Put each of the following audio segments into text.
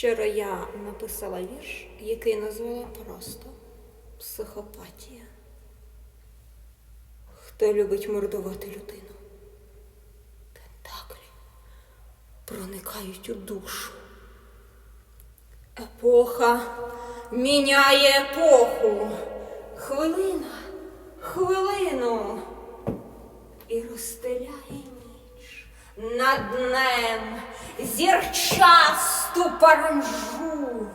Вчора я написала вірш, який назвала просто психопатія. Хто любить мордувати людину? Тентаклі проникають у душу. Епоха міняє епоху. Хвилина, хвилину. І розстеляє ніч над днем зірчасту паранжу.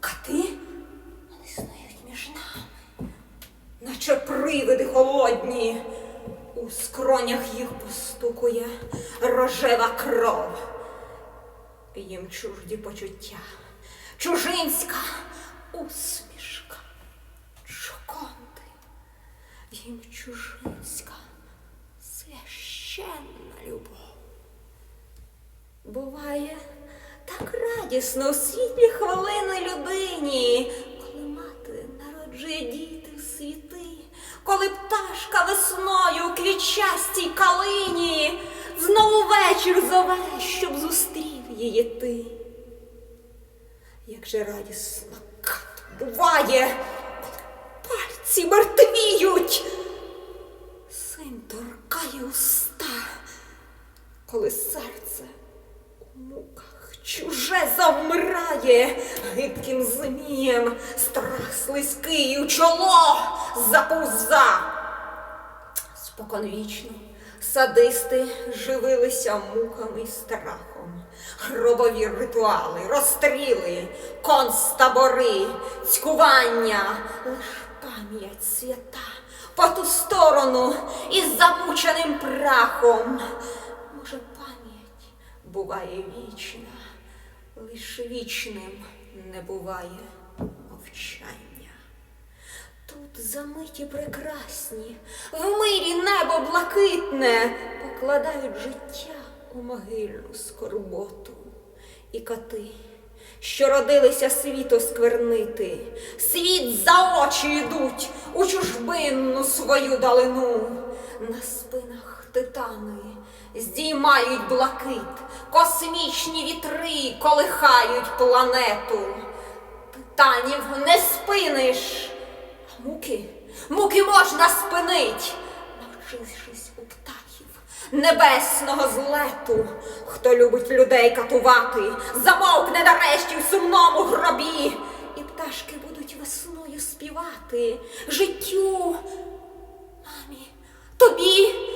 Кати вони снують між нами, наче привиди холодні. У скронях їх постукує рожева кров. Їм чужді почуття, чужинська усмішка, Джоконди. Їм чужинська священна любов. Буває так радісно у світлі хвилини людині, коли мати народжує діти в світи, коли пташка весною у квітчастій калині знову вечір зове, щоб зустрів її ти. Як же радісно кат буває, коли пальці мертвіють, син торкає уста, коли серце у муках чуже завмирає, гидким змієм страх слизький у чоло заповза. Споконвічно садисти живилися муками й страхом. Гробові ритуали, розстріли, концтабори, цькування, лиш пам'ять свята по ту сторону із замученим прахом. Може, пам'ять буває вічна, лиш вічним не буває мовчання. Тут замиті прекрасні, в мирі небо блакитне, покладають життя у могильну скорботу. І коти, що родилися світу сквернити, світ за очі йдуть у чужбинну свою далину. На спинах титани здіймають блакит, космічні вітри колихають планету. Титанів не спиниш. А Муки, муки можна спинить, навчившись у птахів небесного злету. Хто любить людей катувати, замовкне нарешті в сумному гробі, і пташки будуть весною співати життю, мамі, тобі.